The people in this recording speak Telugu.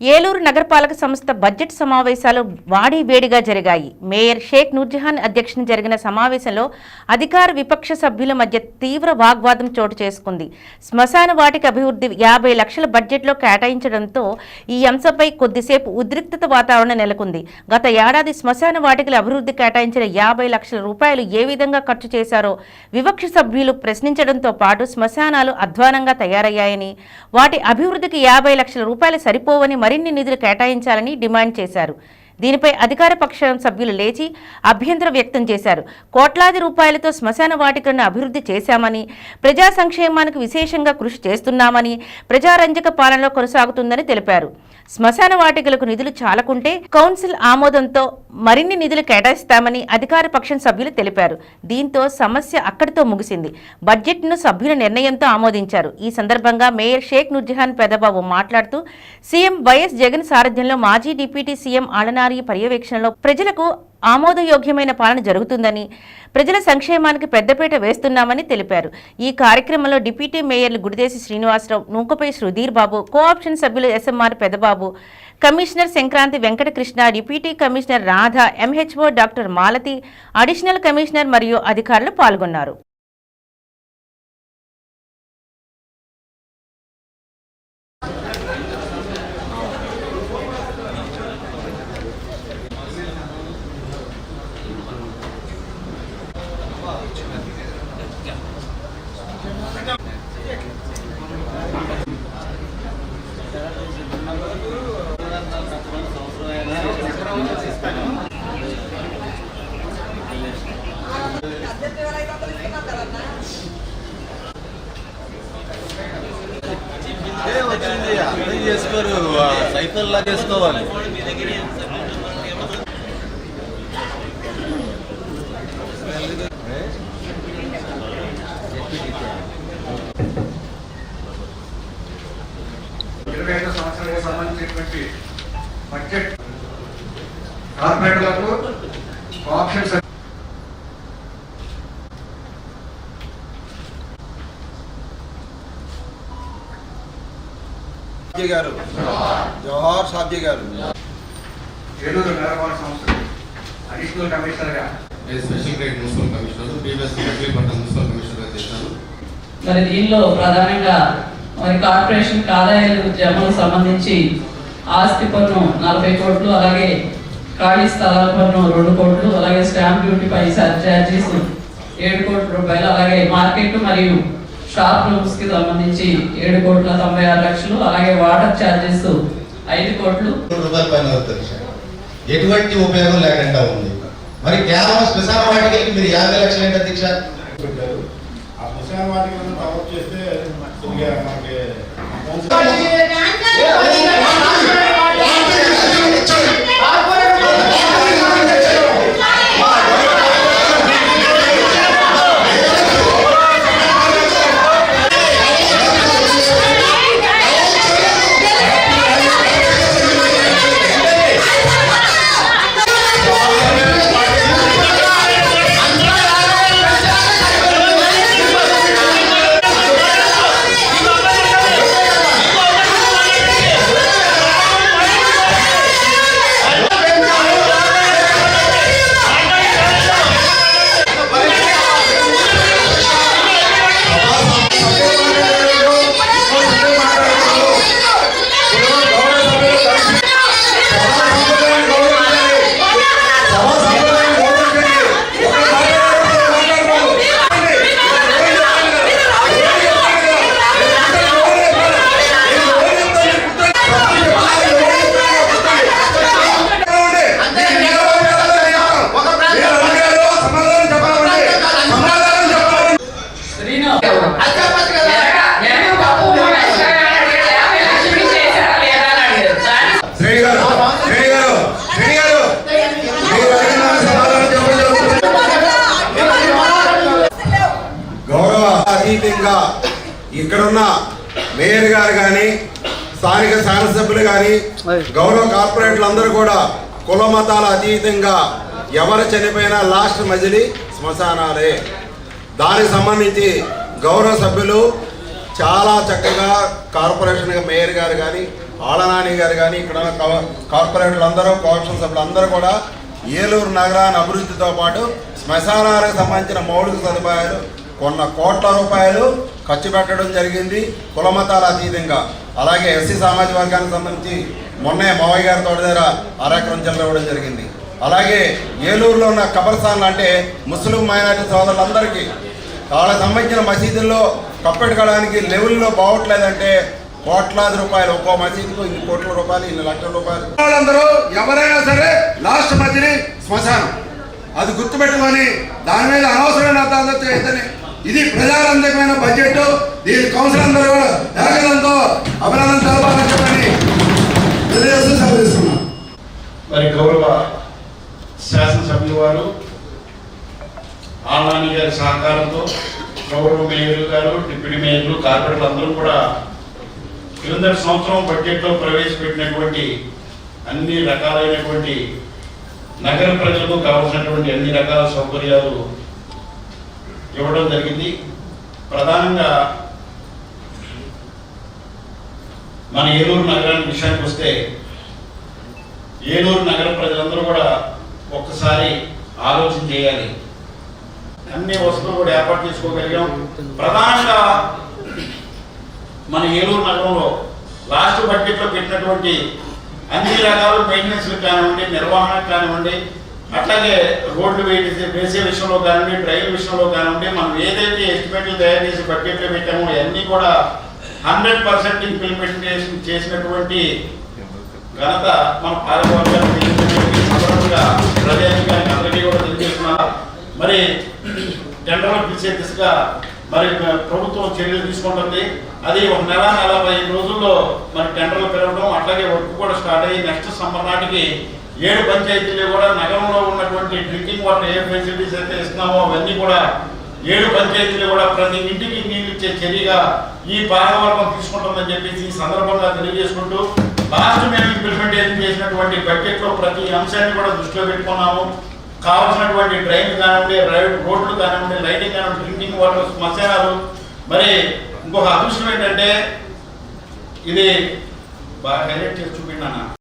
ఏలూరు నగరపాలక సంస్థ బడ్జెట్ సమావేశాలు వాడి వేడిగా జరిగాయి. మేయర్ షేక్ నూర్జహాన్ అధ్యక్షన జరిగిన సమావేశంలో అధికార విపక్ష సభ్యుల మధ్య తీవ్ర వాగ్వాదం చోటు చేసుకుంది. శ్మశాన వాటికి అభివృద్ధి యాభై లక్షల బడ్జెట్లో కేటాయించడంతో ఈ అంశంపై కొద్దిసేపు ఉద్రిక్తత వాతావరణం నెలకొంది. గత ఏడాది శ్మశాన వాటికల అభివృద్ధి కేటాయించిన యాభై లక్షల రూపాయలు ఏ విధంగా ఖర్చు చేశారో వివక్ష సభ్యులు ప్రశ్నించడంతో పాటు శ్మశానాలు అధ్వానంగా తయారయ్యాయని వాటి అభివృద్ధికి యాభై లక్షల రూపాయలు సరిపోవని మరిన్ని నిధులు కేటాయించాలని డిమాండ్ చేశారు. దీనిపై అధికార పక్షం సభ్యులు లేచి అభ్యంతరం వ్యక్తం చేశారు. కోట్లాది రూపాయలతో శ్మశాన వాటికలను అభివృద్ధి చేశామని ప్రజా సంక్షేమానికి విశేషంగా కృషి చేస్తున్నామని ప్రజారంజక పాలనలో కొనసాగుతుందని తెలిపారు. శ్మశాన వాటికలకు నిధులు చాలకుంటే కౌన్సిల్ ఆమోదంతో మరిన్ని నిధులు కేటాయిస్తామని అధికార పక్షం సభ్యులు తెలిపారు. దీంతో సమస్య అక్కడితో ముగిసింది. బడ్జెట్ను సభ్యుల నిర్ణయంతో ఆమోదించారు. ఈ సందర్భంగా మేయర్ షేక్ నుర్జహాన్ పెదబాబు మాట్లాడుతూ సీఎం వైఎస్ జగన్ సారథ్యంలో మాజీ డిప్యూటీ సీఎం ఆలనారి పర్యవేక్షణలో ప్రజలకు ఆమోదయోగ్యమైన పాలన జరుగుతుందని ప్రజల సంక్షేమానికి పెద్దపీట వేస్తున్నామని తెలిపారు. ఈ కార్యక్రమంలో డిప్యూటీ మేయర్లు గుడిదేశి శ్రీనివాసరావు నూకపై సుధీర్ బాబు కోఆప్షన్ సభ్యులు SMR Pedababu commissioner Sankranthi Venkatakrishna deputy commissioner Radha MHO doctor Malathi additional commissioner మరియు అధికారులు పాల్గొన్నారు. అదే వచ్చింది. అర్థం చేసుకోరు. సైకిల్లా చేసుకోవాలి ఇరవై ఐదు సంవత్సరాలకు సంబంధించినటువంటి బడ్జెట్ కార్పొరేటర్లకు ఆప్షన్స్ గారు. జవహర్ సాధ్య గారు. ఏలూరు నగరపాలక సంస్థ అడిషనల్ కమిషనర్గా నేను special grade municipal commissioner previous Machilipatnam municipal కమిషనర్గా చేశాను మరి దీనిలో ప్రధానంగా మరి కార్పొరేషన్ ఆదాయాలు జమలకు సంబంధించి ఆస్తి పన్ను నలభై కోట్లు అలాగే ఖాళీ స్థలాల పన్ను రెండు కోట్లు అలాగే స్టాంప్ డ్యూటీ పై ఛార్జెస్ ఏడు కోట్ల రూపాయలు అలాగే మార్కెట్ మరియు షాప్ రూమ్స్కి సంబంధించి ఏడు కోట్ల తొంభై ఆరు లక్షలు అలాగే వాటర్ ఛార్జెస్ ఐదు కోట్లు. కోటి రూపాయల పైన అవుతుంది సార్. ఎటువంటి ఉపయోగం లేకుండా ఉంది. మరి కేవలం శ్మశాన వాటికి మీరు యాభై లక్షలు ఏంటి అధ్యక్ష? పెట్టారు. ఆ శ్మశాన వాటికలను డెవలప్ చేస్తే అతీతంగా ఇక్కడున్న మేయర్ గారు కానీ స్థానిక శాసనసభ్యులు కానీ గౌరవ కార్పొరేట్లు అందరూ కూడా కుల మతాల అతీతంగా ఎవరు చనిపోయినా లాస్ట్ మజిలీ శ్మశానాలే. దానికి సంబంధించి గౌరవ సభ్యులు చాలా చక్కగా కార్పొరేషన్ మేయర్ గారు కానీ ఆలనాని గారు కానీ ఇక్కడ కార్పొరేటర్లు అందరూ కోఆప్షన్ సభ్యులు అందరూ కూడా ఏలూరు నగరాన్ని అభివృద్ధితో పాటు శ్మశానాలకు సంబంధించిన మౌలిక సదుపాయాలు కొన్న కోట్ల రూపాయలు ఖర్చు పెట్టడం జరిగింది కులమతాల అతీతంగా. అలాగే ఎస్సీ సామాజిక వర్గానికి సంబంధించి మొన్నే మావయ్య గారి తోట దగ్గర అరెకరం చెల్లవడం జరిగింది. అలాగే ఏలూరులో ఉన్న కబర్స్థాన్లు అంటే ముస్లిం మైనారిటీ సోదరులందరికీ వాళ్ళకి సంబంధించిన మసీదుల్లో కప్పెట్టుకోవడానికి లెవెల్లో బాగోట్లేదంటే కోట్లాది రూపాయలు ఒక్కో మసీదుకు ఇన్ని కోట్ల రూపాయలు ఇన్ని లక్షల రూపాయలు. వాళ్ళందరూ ఎవరైనా సరే లాస్ట్ మధ్యని శ్మశానం. అది గుర్తుపెట్టుకొని దాని మీద అనవసరమైన అర్థాలు చేయొద్దని ఇది ప్రజారంజకమైన బడ్జెట్. దీని కౌన్సిల్ అందరూ కూడా ఏకదంతో అభినందన తెలపాలని చెప్పని తెలియజేస్తూ మరి గౌరవ శాసనసభ్యుల వారు ఆళ్ళాని గారి సహకారంతో గౌరవ మేయర్లు గారు డిప్యూటీ మేయర్లు కార్పొరేటర్లు అందరూ కూడా క్రిందటి సంవత్సరం బడ్జెట్లో ప్రవేశపెట్టినటువంటి అన్ని రకాలైనటువంటి నగర ప్రజలకు కావాల్సినటువంటి అన్ని రకాల సౌకర్యాలు ఇవ్వడం జరిగింది. ప్రధానంగా మన ఏలూరు నగరానికి విషయానికి వస్తే ఏలూరు నగర ప్రజలందరూ కూడా ఒక్కసారి ఆలోచన చేయాలి. అన్ని వసతులు కూడా ఏర్పాటు చేసుకోగలిగాం. ప్రధానంగా మన ఏలూరు నగరంలో లాస్ట్ బడ్జెట్లో పెట్టినటువంటి అన్ని రకాల మెయింటెనెన్స్ కానివ్వండి నిర్వహణ కానివ్వండి అట్లాగే రోడ్లు వేసే వేసే విషయంలో కానివ్వండి డ్రైవ్ విషయంలో కానివ్వండి మనం ఏదైతే ఎస్టిమేట్లు తయారు చేసి బడ్జెట్లో పెట్టామో అవన్నీ కూడా హండ్రెడ్ పర్సెంట్ ఇంప్లిమెంటేషన్ చేసినటువంటి ఘనత మన పాలకవర్గానికి ప్రజాధికారికి అందరికీ కూడా తెలియజేస్తున్నారు మరి టెండర్లు పిలిచే దిశగా మరి ప్రభుత్వం చర్యలు తీసుకుంటుంది. అది ఒక నెల నెల పదిహేను రోజుల్లో మరి టెండర్లు పెరగడం అట్లాగే వర్క్ కూడా స్టార్ట్ అయ్యి నెక్స్ట్ సమ్మర్ నాటికి ఏడు పంచాయతీలు కూడా నగరంలో ఉన్నటువంటి డ్రింకింగ్ వాటర్ ఏ ఫెసిలిటీస్ అయితే ఇస్తున్నామో అవన్నీ కూడా ఏడు పంచాయతీలు కూడా ప్రతి ఇంటికి నీళ్ళు ఇచ్చే చర్యగా ఈ పాలకవర్గం తీసుకుంటుందని చెప్పేసి ఈ సందర్భంగా తెలియజేసుకుంటూ లాస్ట్ మేము ఇంప్లిమెంటేషన్ చేసినటువంటి బడ్జెట్లో ప్రతి అంశాన్ని కూడా దృష్టిలో పెట్టుకున్నాము. కావాల్సినటువంటి డ్రైన్ కానివ్వండి రైడ్ రోడ్లు కానివ్వండి లైటింగ్ కానివ్వండి డ్రింకింగ్ వాటర్ శ్మశానాలు. మరి ఇంకొక అదృష్టం ఏంటంటే ఇది బాగా హైలైట్ చేసి చూపించాను.